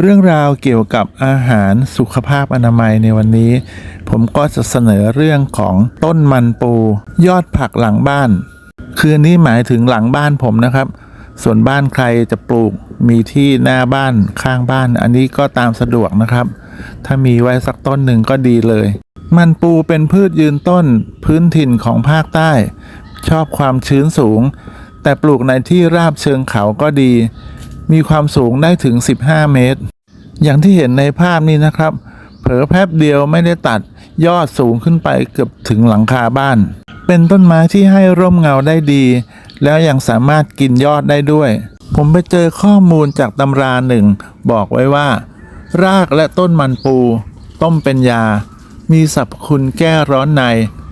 เรื่องราวเกี่ยวกับอาหารสุขภาพอนามัยในวันนี้ ผมก็จะเสนอเรื่องของต้นมันปู ยอดผักหลังบ้าน คืออนนี้หมายถึงหลังบ้านผมนะครับ ส่วนบ้านใครจะปลูกมีที่หน้าบ้านข้างบ้าน อันนี้ก็ตามสะดวกนะครับ ถ้ามีไว้สักต้นหนึ่งก็ดีเลย มันปูเป็นพืชยืนต้นพื้นถิ่นของภาคใต้ ชอบความชื้นสูง แต่ปลูกในที่ราบเชิงเขาก็ดี มีความสูงได้ถึง 15 เมตร อย่างที่เห็นในภาพนี้นะครับ เผลอแป๊บเดียวไม่ได้ตัดยอดสูงขึ้นไปเกือบถึงหลังคาบ้าน เป็นต้นไม้ที่ให้ร่มเงาได้ดี แล้วยังสามารถกินยอดได้ด้วย ผมไปเจอข้อมูลจากตำราหนึ่ง บอกไว้ว่า รากและต้นมันปู ต้มเป็นยา มีสรรพคุณแก้ร้อนใน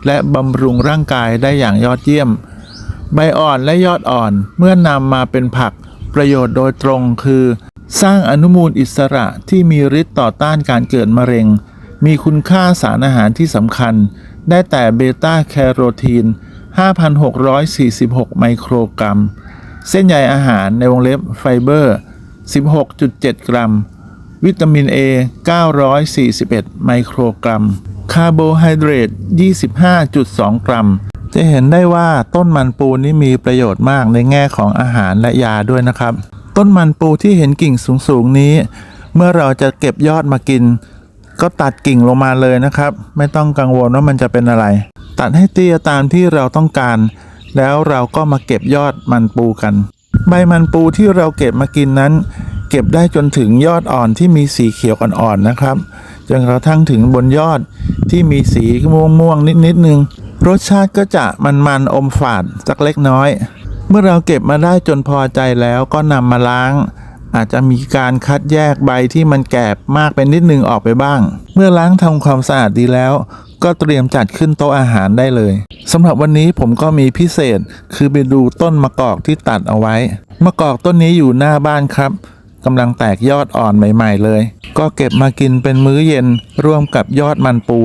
และบำรุงร่างกายได้อย่างยอดเยี่ยม ใบอ่อนและยอดอ่อนเมื่อนำมาเป็นผัก ประโยชน์โดยตรงคือ สร้างอนุมูลอิสระที่มีฤทธิ์ต่อต้านการเกิดมะเร็ง มีคุณค่าสารอาหารที่สำคัญ ได้แต่เบต้าแคโรทีน 5,646 ไมโครกรัม เส้นใยอาหารในวงเล็บไฟเบอร์ 16.7 กรัม วิตามิน A 941 ไมโครกรัม คาร์โบไฮเดรต 25.2 กรัม จะเห็นได้ว่าต้นมันปูนี่มีประโยชน์มากในแง่ของอาหารและยาด้วยนะครับ ต้นมันปูที่เห็นกิ่งสูงๆนี้ เมื่อเราจะเก็บยอดมากิน ก็ตัดกิ่งลงมาเลยนะครับ ไม่ต้องกังวลว่ามันจะเป็นอะไร ตัดให้เตี้ยตามที่เราต้องการ แล้วเราก็มาเก็บยอดมันปูกัน ใบมันปูที่เราเก็บมากินนั้น เก็บได้จนถึงยอดอ่อนที่มีสีเขียวอ่อนๆนะครับจนกระทั่งถึงบนยอดที่มีสีม่วงๆนิดๆนึง รสชาติก็จะมันๆอมฝาดสักเล็กน้อย เมื่อเราเก็บมาได้จนพอใจแล้วก็นำมาล้าง อาจจะมีการคัดแยกใบที่มันแก่มากเป็นนิดนึงออกไปบ้าง เมื่อล้างทำความสะอาดดีแล้ว ก็เตรียมจัดขึ้นโต๊ะอาหารได้เลยสำหรับวันนี้ผมก็มีพิเศษ คือไปดูต้นมะกอกที่ตัดเอาไว้มะกอกต้นนี้อยู่หน้าบ้านครับ กำลังแตกยอดอ่อนใหม่ ๆ เลย ก็เก็บมากินเป็นมื้อเย็นร่วมกับยอดมันปู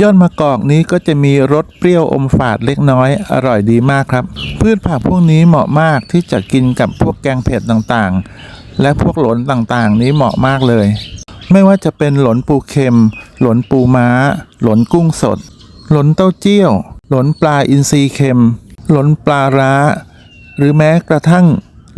ยอดมะกอกนี้ก็จะมีรสเปรี้ยวอมฝาดเล็กน้อยอร่อยดีมากครับ พืชผักพวกนี้เหมาะมากที่จะกินกับพวกแกงเผ็ดต่างๆ และพวกหลนต่างๆ นี้เหมาะมากเลย ไม่ว่าจะเป็นหลนปูเค็ม หลนปูม้า หลนกุ้งสด หลนเต้าเจี้ยว หลนปลาอินทรีเค็ม หลนปลาร้า หรือแม้กระทั่ง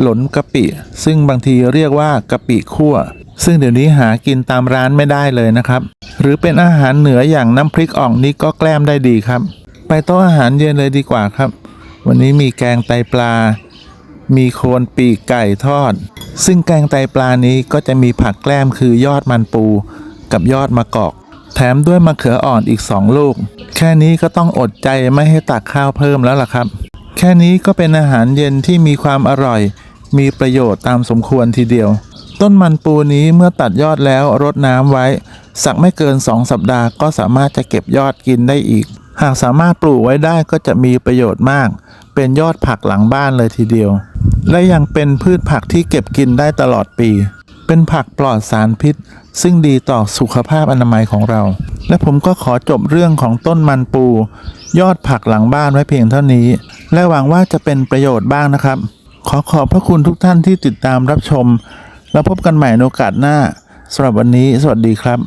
หลนกะปิ ซึ่งบางทีเรียกว่ากะปิคั่ว ซึ่งเดี๋ยวนี้หากินตามร้านไม่ได้เลยนะครับ หรือเป็นอาหารเหนืออย่างน้ำพริกอ่องนี้ก็แกล้มได้ดีครับ ไปโต๊ะอาหารเย็นเลยดีกว่าครับ วันนี้มีแกงไตปลา มีโคนปีกไก่ทอด ซึ่งแกงไตปลานี้ก็จะมีผักแกล้มคือยอดมันปู กับยอดมะกอกแถมด้วยมะเขืออ่อนอีกสองลูก แค่นี้ก็ต้องอดใจไม่ให้ตักข้าวเพิ่มแล้วล่ะครับ แค่นี้ก็เป็นอาหารเย็นที่มีความอร่อย มีประโยชน์ตามสมควรทีเดียว ต้นมันปูนี้เมื่อตัดยอดแล้วรดน้ำไว้ สักไม่เกิน 2 สัปดาห์ก็สามารถจะเก็บยอดกินได้อีก หากสามารถปลูกไว้ได้ก็จะมีประโยชน์มาก เป็นยอดผักหลังบ้านเลยทีเดียว และยังเป็นพืชผักที่เก็บกินได้ตลอดปี เป็นผักปลอดสารพิษ ซึ่งดีต่อสุขภาพอนามัยของเรา และผมก็ขอจบเรื่องของต้นมันปู ยอดผักหลังบ้านไว้เพียงเท่านี้ และหวังว่าจะเป็นประโยชน์บ้างนะครับ ขอขอบพระคุณทุกท่านที่ติดตามรับชม แล้วพบกันใหม่ในโอกาสหน้าสำหรับวันนี้ สวัสดีครับ